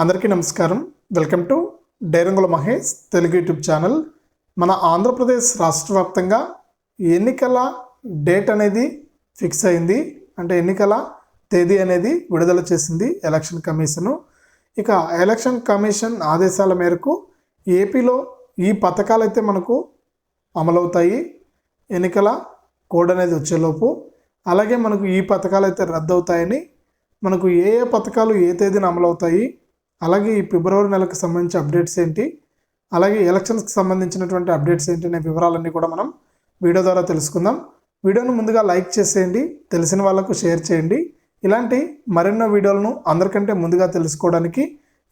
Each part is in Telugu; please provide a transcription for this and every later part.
అందరికీ నమస్కారం. వెల్కమ్ టు డైరంగుల మహేష్ తెలుగు యూట్యూబ్ ఛానల్. మన ఆంధ్రప్రదేశ్ రాష్ట్ర వ్యాప్తంగా ఎన్నికల డేట్ అనేది ఫిక్స్ అయింది. అంటే ఎన్నికల తేదీ అనేది విడుదల చేసింది ఎలక్షన్ కమిషను. ఇక ఎలక్షన్ కమిషన్ ఆదేశాల మేరకు ఏపీలో ఈ పథకాలు అయితే మనకు అమలవుతాయి. ఎన్నికల కోడ్ అనేది వచ్చేలోపు అలాగే మనకు ఈ పథకాలు అయితే రద్దు అవుతాయని మనకు ఏ ఏ పథకాలు ఏ తేదీన అమలవుతాయి అలాగే ఈ ఫిబ్రవరి నెలకు సంబంధించి అప్డేట్స్ ఏంటి? అలాగే ఎలక్షన్స్కి సంబంధించినటువంటి అప్డేట్స్ ఏంటి అనే వివరాలన్నీ కూడా మనం వీడియో ద్వారా తెలుసుకుందాం. వీడియోను ముందుగా లైక్ చేసేయండి తెలిసిన వాళ్ళకు షేర్ చేయండి. ఇలాంటి మరెన్నో వీడియోలను అందరికంటే ముందుగా తెలుసుకోవడానికి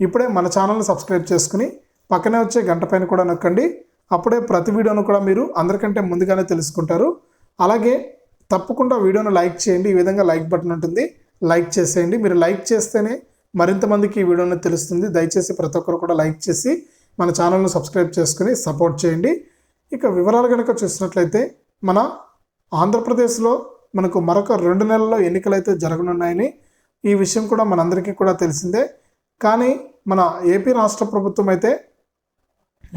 ఇప్పుడే మన ఛానల్ని సబ్స్క్రైబ్ చేసుకుని పక్కనే వచ్చే గంట పైన కూడా నొక్కండి. అప్పుడే ప్రతి వీడియోను కూడా మీరు అందరికంటే ముందుగానే తెలుసుకుంటారు. అలాగే తప్పకుండా వీడియోను లైక్ చేయండి. ఈ విధంగా లైక్ బటన్ ఉంటుంది. లైక్ చేసేయండి. మీరు లైక్ చేస్తేనే మరింత మందికి ఈ వీడియోని తెలుస్తుంది. దయచేసి ప్రతి ఒక్కరు కూడా లైక్ చేసి మన ఛానల్ను సబ్స్క్రైబ్ చేసుకుని సపోర్ట్ చేయండి. ఇక వివరాలు కనుక చూసినట్లయితే మన ఆంధ్రప్రదేశ్లో మనకు మరొక రెండు నెలల్లో ఎన్నికలైతే జరగనున్నాయని ఈ విషయం కూడా మనందరికీ కూడా తెలిసిందే. కానీ మన ఏపీ రాష్ట్ర ప్రభుత్వం అయితే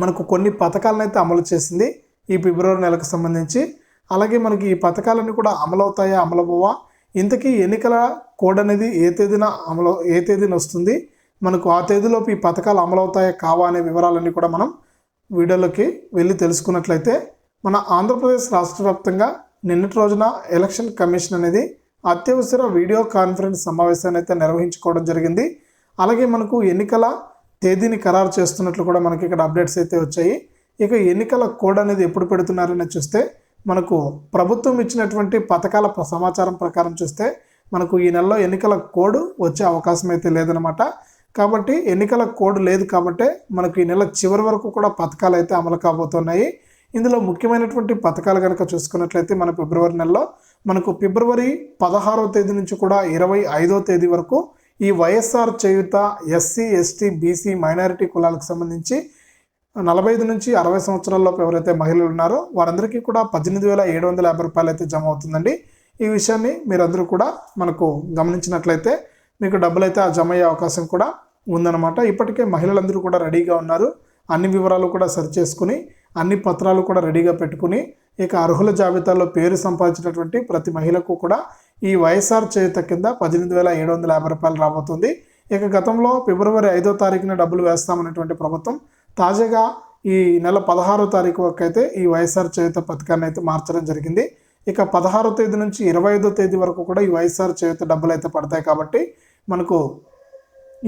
మనకు కొన్ని పథకాలను అయితే అమలు చేసింది ఈ ఫిబ్రవరి నెలకు సంబంధించి. అలాగే మనకి ఈ పథకాలన్నీ కూడా అమలవుతాయా అమలవవా ఇంతకీ ఎన్నికల కోడ్ అనేది ఏ తేదీన అమలు ఏ తేదీన వస్తుంది? మనకు ఆ తేదీలోపు ఈ పథకాలు అమలవుతాయా కావా అనే వివరాలన్నీ కూడా మనం వీడియోలోకి వెళ్ళి తెలుసుకున్నట్లయితే మన ఆంధ్రప్రదేశ్ రాష్ట్ర వ్యాప్తంగా నిన్నటి రోజున ఎలక్షన్ కమిషన్ అనేది అత్యవసర వీడియో కాన్ఫరెన్స్ సమావేశాన్ని అయితే నిర్వహించుకోవడం జరిగింది. అలాగే మనకు ఎన్నికల తేదీని ఖరారు చేస్తున్నట్లు కూడా మనకి ఇక్కడ అప్డేట్స్ అయితే వచ్చాయి. ఇక ఎన్నికల కోడ్ అనేది ఎప్పుడు పెడుతున్నారని చూస్తే మనకు ప్రభుత్వం ఇచ్చినటువంటి పథకాల ప్ర- సమాచారం ప్రకారం చూస్తే మనకు ఈ నెలలో ఎన్నికల కోడ్ వచ్చే అవకాశం అయితే లేదనమాట కాబట్టి ఎన్నికల కోడ్ లేదు కాబట్టి మనకు ఈ నెల చివరి వరకు కూడా పథకాలు అయితే అమలు కాబోతున్నాయి. ఇందులో ముఖ్యమైనటువంటి పథకాలు కనుక చూసుకున్నట్లయితే మన ఫిబ్రవరి నెలలో మనకు ఫిబ్రవరి పదహారవ తేదీ నుంచి కూడా ఇరవై ఐదో తేదీ వరకు ఈ YSR Cheyutha SC ST BC minority కులాలకు సంబంధించి నలభై ఐదు నుంచి అరవై సంవత్సరాల్లోపు ఎవరైతే మహిళలు ఉన్నారో వారందరికీ కూడా పద్దెనిమిది వేల ఏడు వందల యాభై రూపాయలు అయితే జమ అవుతుందండి. ఈ విషయాన్ని మీరందరూ కూడా మనకు గమనించినట్లయితే మీకు డబ్బులు అయితే ఆ జమ అయ్యే అవకాశం కూడా ఉందన్నమాట. ఇప్పటికే మహిళలందరూ కూడా రెడీగా ఉన్నారు. అన్ని వివరాలు కూడా సరి చేసుకుని అన్ని పత్రాలు కూడా రెడీగా పెట్టుకుని ఇక అర్హుల జాబితాలో పేరు సంపాదించినటువంటి ప్రతి మహిళకు కూడా ఈ వైఎస్ఆర్ చేత కింద పద్దెనిమిది వేల ఏడు వందల యాభై రూపాయలు రాబోతుంది. ఇక గతంలో ఫిబ్రవరి ఐదో తారీఖున డబ్బులు వేస్తామన్నటువంటి ప్రభుత్వం తాజాగా ఈ నెల పదహారో తారీఖు వరకు అయితే ఈ వైఎస్ఆర్ చేయుత పథకాన్ని అయితే మార్చడం జరిగింది. ఇక పదహారో తేదీ నుంచి ఇరవై ఐదో తేదీ వరకు కూడా ఈ వైఎస్ఆర్ చేయుత డబ్బులు అయితే పడతాయి కాబట్టి మనకు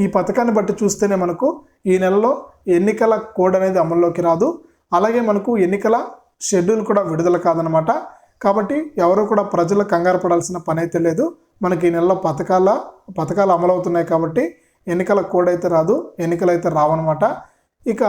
ఈ పథకాన్ని బట్టి చూస్తేనే మనకు ఈ నెలలో ఎన్నికల కోడ్ అనేది అమల్లోకి రాదు. అలాగే మనకు ఎన్నికల షెడ్యూల్ కూడా విడుదల కాదనమాట కాబట్టి ఎవరు కూడా ప్రజలు కంగారు పడాల్సిన పని అయితే లేదు. మనకి ఈ నెలలో పథకాల పథకాలు అమలవుతున్నాయి కాబట్టి ఎన్నికల కోడ్ అయితే రాదు ఎన్నికలు అయితే రావన్నమాట. ఇక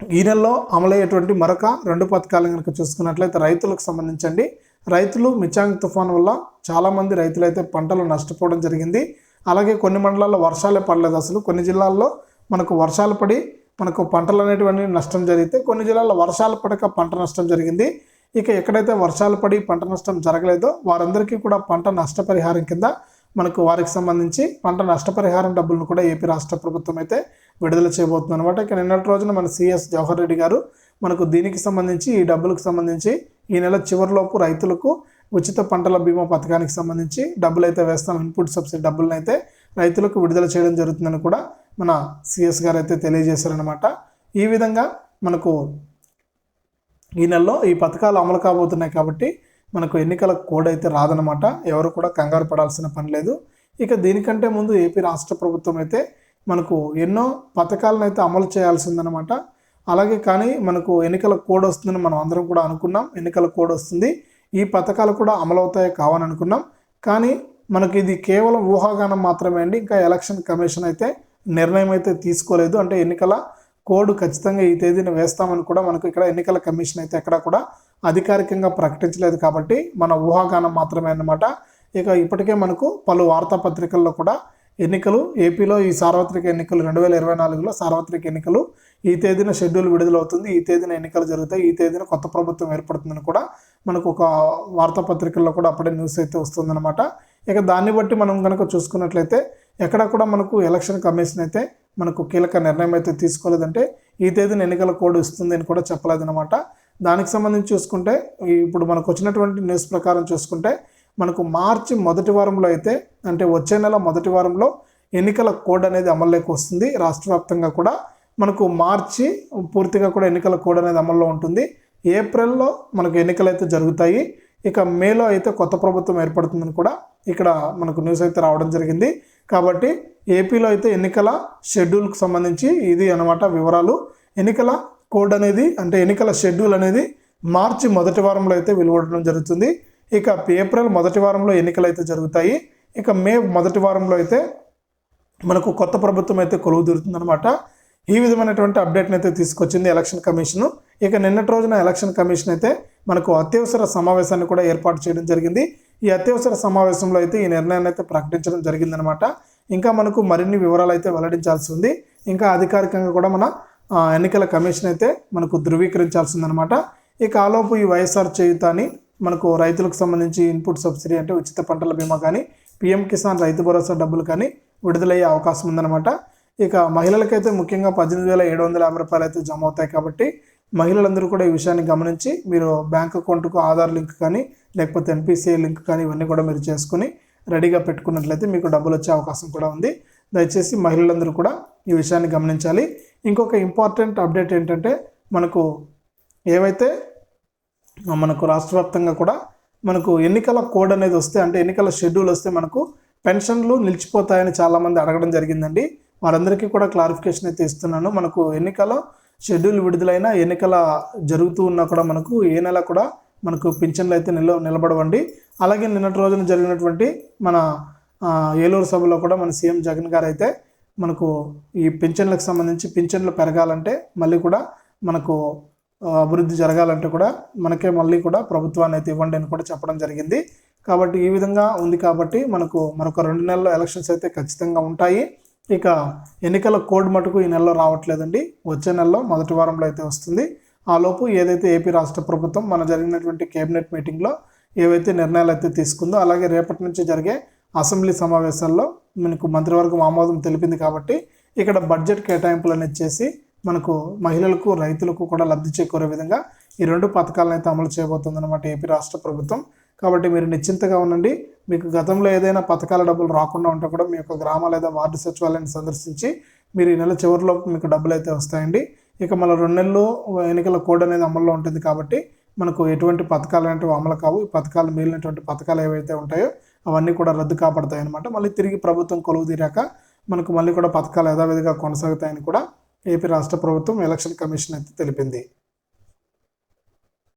ఈ నెలలో అమలయ్యేటువంటి మరొక రెండు పథకాలు కనుక చూసుకున్నట్లయితే రైతులకు సంబంధించండి. రైతులు మిచాంగ్ తుఫాన్ వల్ల చాలామంది రైతులు అయితే పంటలు నష్టపోవడం జరిగింది. అలాగే కొన్ని మండలాల్లో వర్షాలే పడలేదు అసలు. కొన్ని జిల్లాల్లో మనకు వర్షాలు పడి మనకు పంటలు అనేటువంటి నష్టం జరిగితే కొన్ని జిల్లాల్లో వర్షాలు పడక పంట నష్టం జరిగింది. ఇక ఎక్కడైతే వర్షాలు పడి పంట నష్టం జరగలేదో వారందరికీ కూడా పంట నష్టపరిహారం కింద మనకు వారికి సంబంధించి పంట నష్టపరిహారం డబ్బులను కూడా ఏపీ రాష్ట్ర ప్రభుత్వం అయితే విడుదల చేయబోతుంది అనమాట ఇక నిన్నటి రోజున మన సిఎస్ జవహర్ రెడ్డి గారు మనకు దీనికి సంబంధించి ఈ డబ్బులకు సంబంధించి ఈ నెల చివరిలోపు రైతులకు ఉచిత పంటల బీమా పథకానికి సంబంధించి డబ్బులు అయితే వేస్తాం. ఇన్పుట్ సబ్సిడీ డబ్బులను అయితే రైతులకు విడుదల చేయడం జరుగుతుందని కూడా మన సిఎస్ గారు అయితే తెలియజేశారనమాట ఈ విధంగా మనకు ఈ నెలలో ఈ పథకాలు అమలు కాబోతున్నాయి కాబట్టి మనకు ఎన్నికల కోడ్ అయితే రాదనమాట ఎవరు కూడా కంగారు పడాల్సిన పని లేదు. ఇక దీనికంటే ముందు ఏపీ రాష్ట్ర ప్రభుత్వం అయితే మనకు ఎన్నో పథకాలను అయితే అమలు చేయాల్సిందనమాట అలాగే కానీ మనకు ఎన్నికల కోడ్ వస్తుందని మనం అందరం కూడా అనుకున్నాం. ఎన్నికల కోడ్ వస్తుంది. ఈ పథకాలు కూడా అమలవుతాయి కావని అనుకున్నాం. కానీ మనకి ఇది కేవలం ఊహాగానం మాత్రమే అండి. ఇంకా ఎలక్షన్ కమిషన్ అయితే నిర్ణయం అయితే తీసుకోలేదు. అంటే ఎన్నికల కోడ్ ఖచ్చితంగా ఈ తేదీన వేస్తామని కూడా మనకు ఇక్కడ ఎన్నికల కమిషన్ అయితే ఎక్కడా కూడా అధికారికంగా ప్రకటించలేదు కాబట్టి మన ఊహాగానం మాత్రమే అన్నమాట. ఇక ఇప్పటికే మనకు పలు వార్తాపత్రికల్లో కూడా ఎన్నికలు ఏపీలో ఈ సార్వత్రిక ఎన్నికలు రెండు వేల ఇరవై నాలుగులో సార్వత్రిక ఎన్నికలు ఈ తేదీన షెడ్యూల్ విడుదలవుతుంది ఈ తేదీన ఎన్నికలు జరుగుతాయి ఈ తేదీన కొత్త ప్రభుత్వం ఏర్పడుతుందని కూడా మనకు ఒక వార్తాపత్రికల్లో కూడా అప్పుడే న్యూస్ అయితే వస్తుందన్నమాట. ఇక దాన్ని బట్టి మనం కనుక చూసుకున్నట్లయితే ఎక్కడ కూడా మనకు ఎలక్షన్ కమిషన్ అయితే మనకు కీలక నిర్ణయం అయితే తీసుకోలేదంటే ఈ తేదీన ఎన్నికల కోడ్ ఇస్తుంది అని కూడా చెప్పలేదన్నమాట. దానికి సంబంధించి చూసుకుంటే ఇప్పుడు మనకు వచ్చినటువంటి న్యూస్ ప్రకారం చూసుకుంటే మనకు మార్చి మొదటి వారంలో అయితే అంటే వచ్చే నెల మొదటి వారంలో ఎన్నికల కోడ్ అనేది అమల్లోకి వస్తుంది. రాష్ట్ర వ్యాప్తంగా కూడా మనకు మార్చి పూర్తిగా కూడా ఎన్నికల కోడ్ అనేది అమల్లో ఉంటుంది. ఏప్రిల్లో మనకు ఎన్నికలు అయితే జరుగుతాయి. ఇక మేలో అయితే కొత్త ప్రభుత్వం ఏర్పడుతుందని కూడా ఇక్కడ మనకు న్యూస్ అయితే రావడం జరిగింది. కాబట్టి ఏపీలో అయితే ఎన్నికల షెడ్యూల్కి సంబంధించి ఇది అనమాట వివరాలు. ఎన్నికల కోడ్ అనేది అంటే ఎన్నికల షెడ్యూల్ అనేది మార్చి మొదటి వారంలో అయితే వెలువడడం జరుగుతుంది. ఇక ఏప్రిల్ మొదటి వారంలో ఎన్నికలు అయితే జరుగుతాయి. ఇక మే మొదటి వారంలో అయితే మనకు కొత్త ప్రభుత్వం అయితే కొలువు తీరుతుందనమాట ఈ విధమైనటువంటి అప్డేట్ని అయితే తీసుకొచ్చింది ఎలక్షన్ కమిషన్. ఇక నిన్నటి రోజున ఎలక్షన్ కమిషన్ అయితే మనకు అత్యవసర సమావేశాన్ని కూడా ఏర్పాటు చేయడం జరిగింది. ఈ అత్యవసర సమావేశంలో అయితే ఈ నిర్ణయాన్ని అయితే ప్రకటించడం జరిగిందనమాట. ఇంకా మనకు మరిన్ని వివరాలు అయితే వెల్లడించాల్సి ఉంది. ఇంకా అధికారికంగా కూడా మన ఎన్నికల కమిషన్ అయితే మనకు ధృవీకరించాల్సిందనమాట. ఈ కాలోపు ఈ వైఎస్ఆర్ చేయుత అని మనకు రైతులకు సంబంధించి ఇన్పుట్ సబ్సిడీ అంటే ఉచిత పంటల బీమా కానీ పిఎం కిసాన్ రైతు భరోసా డబ్బులు కానీ విడుదలయ్యే అవకాశం ఉందన్నమాట ఇక మహిళలకైతే ముఖ్యంగా పద్దెనిమిది వేల ఏడు వందల యాభై రూపాయలు అయితే జమ అవుతాయి కాబట్టి మహిళలందరూ కూడా ఈ విషయాన్ని గమనించి మీరు బ్యాంక్ అకౌంట్కు ఆధార్ లింక్ కానీ లేకపోతే ఎన్పిసిఐ లింక్ కానీ ఇవన్నీ కూడా మీరు చేసుకుని రెడీగా పెట్టుకున్నట్లయితే మీకు డబ్బులు వచ్చే అవకాశం కూడా ఉంది. దయచేసి మహిళలందరూ కూడా ఈ విషయాన్ని గమనించాలి. ఇంకొక ఇంపార్టెంట్ అప్డేట్ ఏంటంటే మనకు ఏవైతే మనకు రాష్ట్ర వ్యాప్తంగా కూడా మనకు ఎన్నికల కోడ్ అనేది వస్తే అంటే ఎన్నికల షెడ్యూల్ వస్తే మనకు పెన్షన్లు నిలిచిపోతాయని చాలామంది అడగడం జరిగిందండి. వారందరికీ కూడా క్లారిఫికేషన్ అయితే ఇస్తున్నాను. మనకు ఎన్నికల షెడ్యూల్ విడుదలైన ఎన్నికల జరుగుతూ ఉన్నా కూడా మనకు ఏ నెల కూడా మనకు పింఛన్లు అయితే నిల నిలబడవండి. అలాగే నిన్నటి రోజున జరిగినటువంటి మన ఏలూరు సభలో కూడా మన సీఎం జగన్ గారు అయితే మనకు ఈ పింఛన్లకు సంబంధించి పింఛన్లు పెరగాలంటే మళ్ళీ కూడా మనకు అభివృద్ధి జరగాలంటే కూడా మనకే మళ్ళీ కూడా ప్రభుత్వాన్ని అయితే ఇవ్వండి అని కూడా చెప్పడం జరిగింది. కాబట్టి ఈ విధంగా ఉంది కాబట్టి మనకు మరొక రెండు నెలల ఎలక్షన్స్ అయితే ఖచ్చితంగా ఉంటాయి. ఇక ఎన్నికల కోడ్ మటుకు ఈ నెలలో రావట్లేదండి. వచ్చే నెలలో మొదటి వారంలో అయితే వస్తుంది. ఆ లోపు ఏదైతే ఏపీ రాష్ట్ర ప్రభుత్వం మన జరిగినటువంటి కేబినెట్ మీటింగ్లో ఏవైతే నిర్ణయాలు అయితే తీసుకుందో అలాగే రేపటి నుంచి జరిగే అసెంబ్లీ సమావేశాల్లో మనకు మంత్రివర్గం ఆమోదం తెలిపింది కాబట్టి ఇక్కడ బడ్జెట్ కేటాయింపులు అనేది చేసి మనకు మహిళలకు రైతులకు కూడా లబ్ధి చేకూరే విధంగా ఈ రెండు పథకాలను అయితే అమలు చేయబోతుందన్నమాట ఏపీ రాష్ట్ర ప్రభుత్వం. కాబట్టి మీరు నిశ్చింతగా ఉండండి. మీకు గతంలో ఏదైనా పథకాల డబ్బులు రాకుండా ఉంటే కూడా మీ యొక్క గ్రామ లేదా వార్డు సచివాలయాన్ని సందర్శించి మీరు ఈ నెల చివరిలో మీకు డబ్బులు అయితే వస్తాయండి. ఇక మన రెండు నెలలు ఎన్నికల కోడ్ అనేది అమల్లో ఉంటుంది కాబట్టి మనకు ఎటువంటి పథకాలు అనేవి అమలు కావు. ఈ పథకాలు మిగిలినటువంటి పథకాలు ఏవైతే ఉంటాయో అవన్నీ కూడా రద్దు కాపడతాయి అనమాట మళ్ళీ తిరిగి ప్రభుత్వం కొలువు తీరాక మనకు మళ్ళీ కూడా పథకాలు యథావిధిగా కొనసాగుతాయని కూడా ఏపీ రాష్ట్ర ప్రభుత్వం ఎలక్షన్ కమిషన్ అయితే తెలిపింది.